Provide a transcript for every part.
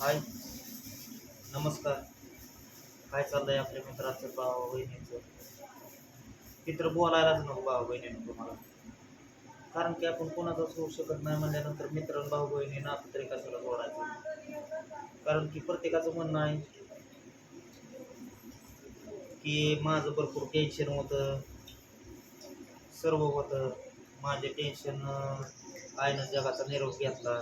हाय. नमस्कार. काय चाललंय आपल्या मित्राचं भावा बहिणीचं मित्र बोलायलाच नको भावा बहिणीनं तुम्हाला कारण की आपण कोणाचाच होऊ शकत नाही म्हणल्यानंतर मित्र भाऊ बहिणी नातं तरी कशाला जोडायचं? कारण की प्रत्येकाचं म्हणणं आहे की माझं भरपूर टेन्शन होतं. सर्व होतं. माझे टेन्शन आईनं जगाचा निरोप घेतला.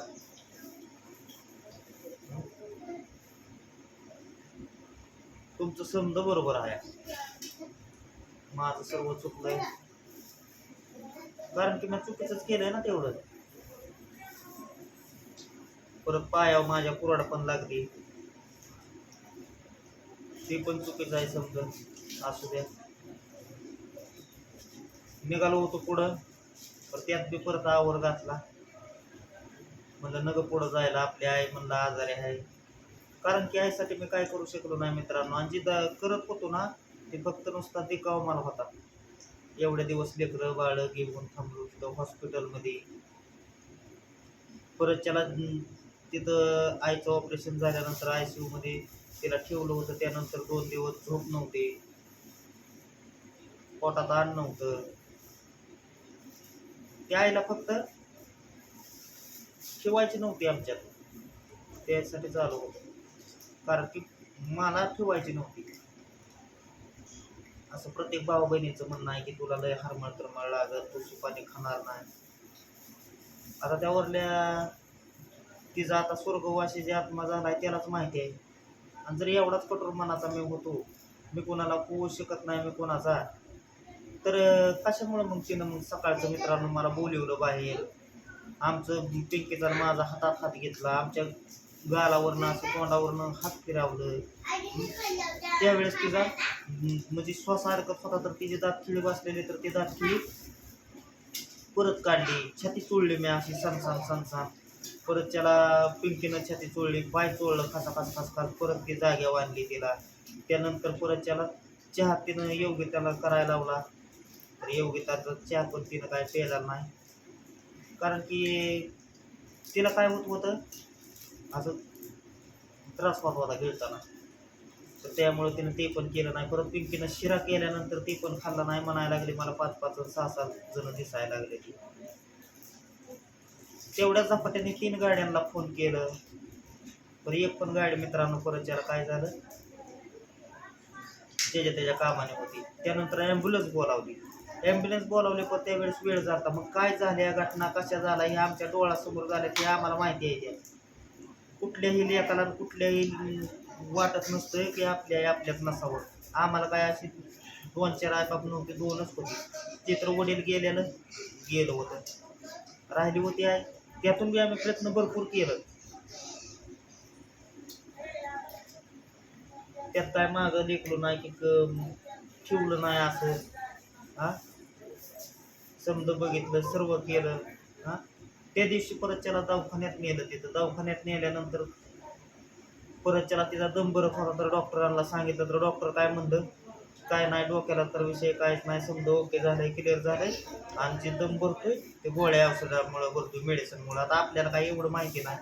तुमचं समज बरोबर आहे. माझं सर्व चुकलंय. कारण की मी चुकीचंच केलंय ना तेवढं. परत पायावर माझ्या कुराड पण लागली. ते पण चुकीचं आहे समज असू द्या. निघालो होतो पुढं. परत त्यात बी परत आवर घातला. म्हणलं नग पुढं जायला आपली आई म्हणलं आजारी आहे. कारण की आईसाठी मी काय करू शकलो नाही मित्रांनो. आणि जिथं करत होतो ना ते फक्त नुसता देखाव मला होता. एवढे दिवस लेकरं बाळ घेऊन थांबलो तिथं हॉस्पिटलमध्ये. परत त्याला तिथं आईचं ऑपरेशन झाल्यानंतर आय सी यूमध्ये तिला ठेवलं होतं. त्यानंतर दोन दिवस झोप नव्हते. पोटात आण नव्हतं. त्या आईला फक्त ठेवायची नव्हती आमच्यात. त्यासाठी चालू होतं. कारण की मला ठेवायची नव्हती. असं प्रत्येक भाऊ बहिणीचं म्हणणं आहे की तुला लय हरमळ तरमळ लागत तू सुपाने खाणार नाही. आता त्यावरल्या तिचा आता स्वर्गवासी जे आत्मा झाला आहे त्यालाच माहिती आहे. आणि जर एवढाच कठोर मनाचा मी होतो मी कोणाला पोहू शकत नाही मी कोणाचा. तर कशामुळे मग तिनं मग सकाळचं मित्रांनो मला बोलवलं बाहेर? आमचं पिंकीचा माझा हातात हात घेतला आमच्या गालावरनं असं तोंडावरनं हात फिरावलं. त्यावेळेस तिचा म्हणजे श्वास अडकत होता तर तिचे दात खिळी बसलेले तर ते दात खिळी परत काढली. छाती चोळली मी अशी सनसान सनसान परत त्याला पिंकीनं छाती चोळली पाय चोळलं खासा खास खास खास परत ती जाग्यावर आणली तिला. त्यानंतर परत त्याला चहा तिनं योग्य त्याला करायला लावला. तर योग्य त्याचा चहा पण तिनं काय प्यायला नाही. कारण की तिला काय होत होतं असं त्रास होत होता खेळताना. तर त्यामुळे तिनं ते पण केलं नाही. परत पिंकीनं शिरा केल्यानंतर ते पण खाल्ला नाही म्हणायला लागले. मला पाच पाच सहा सहा सात जण दिसायला लागले. की तेवढ्या झपाट्याने तीन गाड्यांना फोन केलं. पण एक पण गाडी मित्रांनो परत ज्याला काय झालं? त्याच्या त्याच्या कामाने होती. त्यानंतर ॲम्ब्युलन्स बोलावली. ॲम्ब्युलन्स बोलावले पण त्यावेळेस वेळ जाता मग काय झाल्या घटना? कशा झाला हे आमच्या डोळ्यासमोर झाल्या ते आम्हाला माहिती आहे त्या कुठल्याही लेखाला कुठल्याही वाटत नसतं की आपल्या आपल्यात नसावं. आम्हाला काय अशी दोन चार आयपाप नव्हते दोनच होते. चित्र वडील गेलेलं गेलं होतं. राहिली होती आहे त्यातून बी आम्ही प्रयत्न भरपूर केलं. त्यात काय मागं लेखलो नाही की क- ठेवलं नाही असं. हा? समज बघितलं सर्व केलं. हा? त्या दिवशी परत त्याला दवाखान्यात नेलं तिथं. दवाखान्यात नेल्यानंतर परत त्याला तिचा दम भरत होता तर डॉक्टरांना सांगितलं तर डॉक्टर काय म्हणलं काय नाही डोक्याला तर विषय काहीच नाही. समजा ओके झालंय क्लिअर झालंय. आणि जे दम भरतोय ते गोळ्या औषधामुळं भरतोय मेडिसिनमुळं आता आपल्याला काही एवढं माहिती नाही.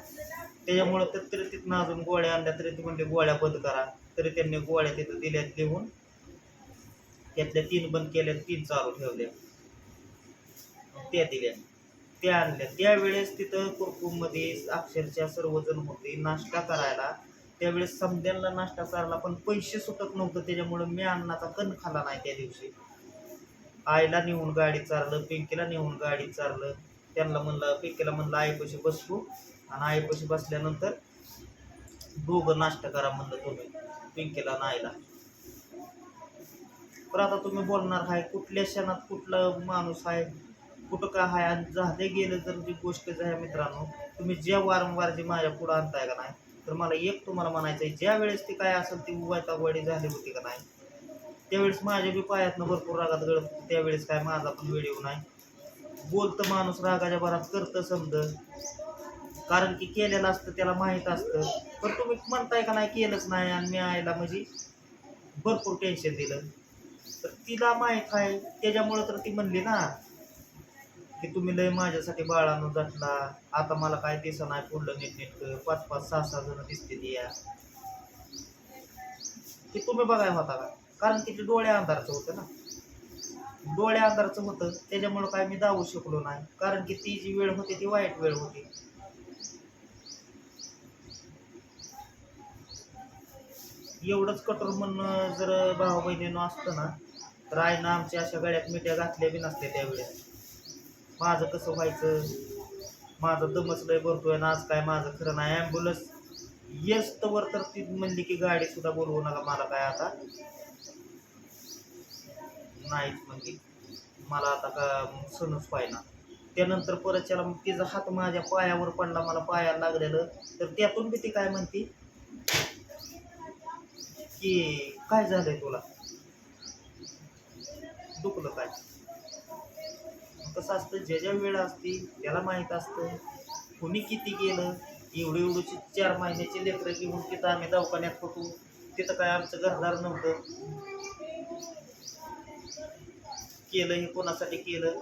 त्याच्यामुळं तर तरी तिथनं अजून गोळ्या आणल्या तरी ती म्हणते गोळ्या बंद करा. तरी त्यांनी गोळ्या तिथं दिल्यात लिहून. त्यातल्या तीन बंद केल्या तीन चालू ठेवल्या त्या दिल्या त्या आणल्या त्यावेळेस तिथं कुरकुममध्ये अक्षरशः सर्वजण होते नाश्ता करायला. त्यावेळेस समद्यांना नाश्ता करायला पण पैसे सुटत नव्हतं त्याच्यामुळं मी अन्नाचा कण खाला नाही त्या दिवशी. आईला नेऊन गाडी चाललं पिंकीला नेऊन गाडी चारलं. त्यांना म्हणलं पिंकीला म्हणलं आईपाशी बसू. आणि आईपाशी बसल्यानंतर दोघं नाश्ता करा म्हणलं तुम्ही पिंकीला आणि तर आता तुम्ही बोलणार आहे कुठल्या क्षणात कुठला माणूस आहे? कुठं काय हाय आणि झाले गेलं जर जी गोष्ट जी आहे मित्रांनो तुम्ही ज्या वारंवार जी माझ्या पुढं आणताय का नाही तर मला एक तुम्हाला म्हणायचं आहे ज्या वेळेस ती काय असेल ती वैतागवाडी झाली होती का नाही. त्यावेळेस माझ्या बी पायातनं भरपूर रागात गळत होती त्यावेळेस काय माझा पण व्हिडिओ नाही. बोलतं माणूस रागाच्या भरात करतं समज कारण की केलेलं असतं त्याला माहीत असतं. पण तुम्ही म्हणताय का नाही केलंच नाही आणि मी आईला म्हणजे भरपूर टेन्शन दिलं. तर तिला माहीत आहे त्याच्यामुळं तर ती म्हणली ना की तुम्ही लय माझ्यासाठी बाळानं जटला आता मला काय दिसं नाही पुढलं नीटनेटकं पाच पाच सहा सहा जण दिसते ती या. की तुम्ही बघाय होता का? कारण की ते डोळ्या अंधारचं होतं ना. डोळ्या अंधारचं होतं. त्याच्यामुळं काय मी दावू शकलो नाही. कारण की ती जी वेळ होती ती वाईट वेळ होती. एवढंच कठोर म्हणणं जर भाऊ बहिणीनं असतं ना तर आईनं आमच्या अशा गळ्यात मिठ्या घातल्या बी नसत्या त्यावेळेस. माझं कसं व्हायचं? माझं दमच लय भरतोय ना आज काय माझं खरं नाही. ॲम्ब्युलन्स येस तवर तर ती म्हणली की गाडी सुद्धा बोलवू नका मला काय आता. नाहीच म्हणली. मला आता का सणच पाहिना त्यानंतर परत त्याला मग तिचा हात माझ्या पायावर पडला मला पायाला लागलेलं. तर त्यातून बी ती काय म्हणती? की काय झालंय तुला? दुखलं काय? कसं असतं ज्या ज्या वेळ असते त्याला माहीत असतं. कुणी किती गेलं एवढी एवढीची चार महिन्याची लेकरं घेऊन तिथं आम्ही दवाखान्यात होतो. तिथं काय आमचं घरदार नव्हतं. केलं हे कोणासाठी केलं?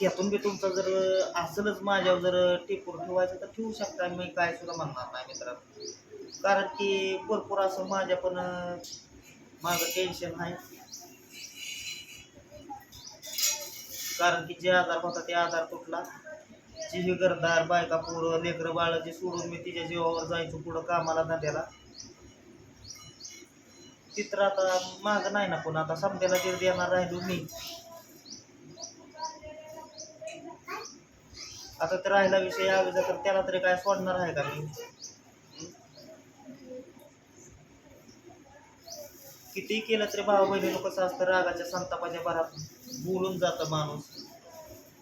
त्यातून बी तुमचं जर असलच माझ्यावर जर टिपून ठेवायचं तर ठेवू शकता. मी काय सुद्धा म्हणणार नाही मित्रांनो. कारण की भरपूर असं माझ्या पण माझं टेन्शन आहे. कारण की जे आजार होता ते आजार तुटला जी ही घरदार बायका पोरं लेकरं बाळ जे सोडून मी तिच्या जीवावर जायचो पुढं कामाला धंद्याला. चित्र आता माग नाही ना पण आता समजायला जीव देणार राहिलो मी. आता तर राहिला विषय यावेळेचा तर त्याला तरी काय सोडणार आहे का मी? किती केलं तरी भाऊ बहिणी कसं असतं रागाच्या संतापाच्या भरात बोलून जातं माणूस.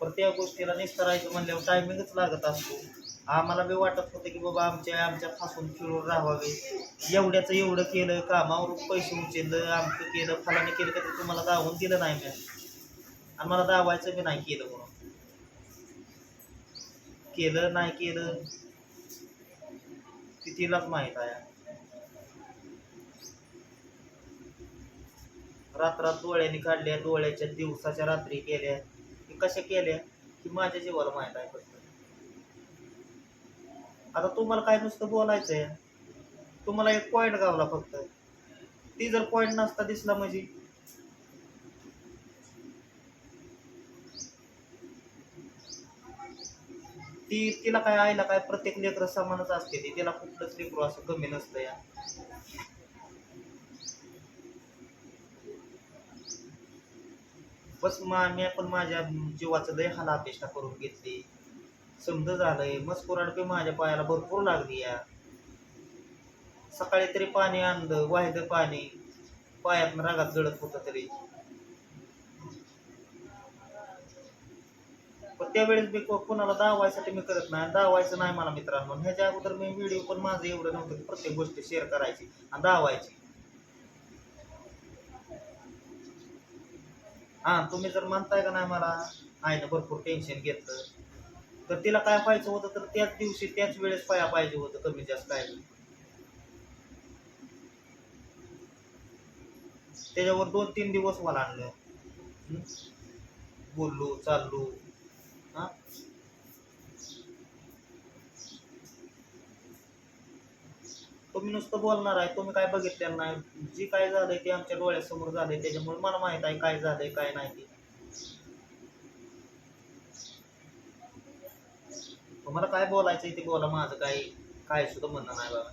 पण त्या गोष्टीला निस्तरायचं म्हणल्यावर टायमिंगच लागत असतो. आम्हाला बी वाटत होतं की बाबा आमच्या आमच्या फासून फिरून राहावे. एवढ्याचं एवढं केलं कामावर पैसे उचललं आमचं केलं फलाने केलं तर तुम्हाला दावून दिलं नाही मी. आणि मला दावायचं बी नाही केलं म्हणून. केलं नाही केलं ती तिलाच माहीत आहे. रात्रात डोळ्याने काढल्या डोळ्याच्या दिवसाच्या रात्री केल्या. कशा केल्या की माझ्या जीवाला माहीत आहे फक्त. आता तुम्हाला काय नुसतं बोलायचं आहे तुम्हाला एक पॉईंट गावला फक्त. ती जर पॉईंट नसता दिसला म्हणजे? ती तिला काय आईला काय प्रत्येक लेकर समानच असते ती. तिला कुठलंच लेकरू असं कमी नसतं या. बस मा मी पण माझ्या जीवाचं लय हाल अपेक्षा करून घेतली. समज झालंय मस्कुराड बी माझ्या पायाला भरपूर लागली या. सकाळी तरी पाणी आणलं वाहिलं पाणी. पायात रागात जळत होतं तरी. पण त्यावेळेस मी को- कोणाला दावायसाठी मी करत नाही. दावायचं नाही मला मित्रांनो. ह्याच्या अगोदर मी व्हिडिओ पण माझं एवढं नव्हतं की प्रत्येक गोष्ट शेअर करायची आणि दावायची. हा तुम्ही जर म्हणताय का नाही मला आईनं भरपूर टेन्शन घेतलं. तर तिला काय पाहिजे होतं तर त्याच दिवशी त्याच वेळेस पाया पाहिजे होतं कमी जास्त काय त्याच्यावर दोन तीन दिवस मला आणलं. बोललो चाललो. हा? तुम्ही नुसतं बोलणार आहे तुम्ही काय बघितलेलं नाही. जी काय झालंय ते आमच्या डोळ्यासमोर झालंय त्याच्यामुळे मला माहीत आहे काय झालंय काय नाही. ते तुम्हाला काय बोलायचंय ते बोला माझं काय काय सुद्धा म्हणणं नाही बाबा.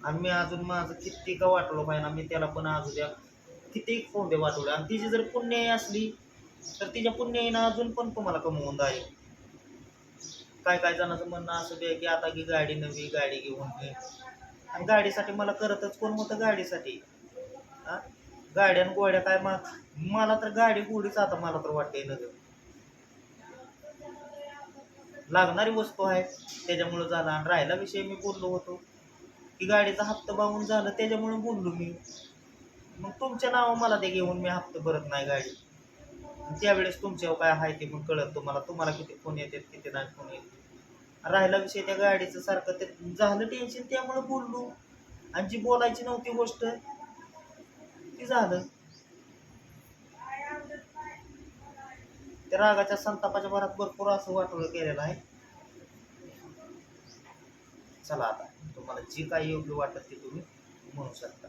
आणि मी अजून माझं किती का वाटलो पाहिजे ना मी त्याला पण अजून द्या किती फोंडे वाटवले. आणि तिची जर पुण्याई असली तर तिच्या पुण्याईनं अजून पण तुम्हाला कमवून जाईल काय काय जणांचं म्हणणं असं दे की आता की गाडी नवी गाडी घेऊन घे आणि गाडीसाठी मला करतच कोण होतं गाडीसाठी? हा? गाड्या आणि गोड्या काय मा मला तर गाडी गोडीच आता मला तर वाटते नगर. लागणारी वस्तू आहे त्याच्यामुळं झाला. आणि राहिला विषय मी बोललो होतो. की गाडीचा हप्ता बाहून झालं त्याच्यामुळे बोललो मी. मग तुमच्या नावं मला ते घेऊन मी हप्ता भरत नाही गाडी. त्यावेळेस तुमच्यावर काय आहे ते पण कळत तुम्हाला. तुम्हाला किती फोन येतात किती नाही फोन येते. राहिला विषय त्या गाडीचं सारखं ते झालं टेन्शन त्यामुळे बोललो. आणि जी बोलायची नव्हती गोष्ट ती झालं. त्या रागाच्या संतापाच्या भरात भरपूर असं वाटोळ केलेलं आहे. चला आता तुम्हाला जी काही योग्य वाटत ते तुम्ही म्हणू शकता.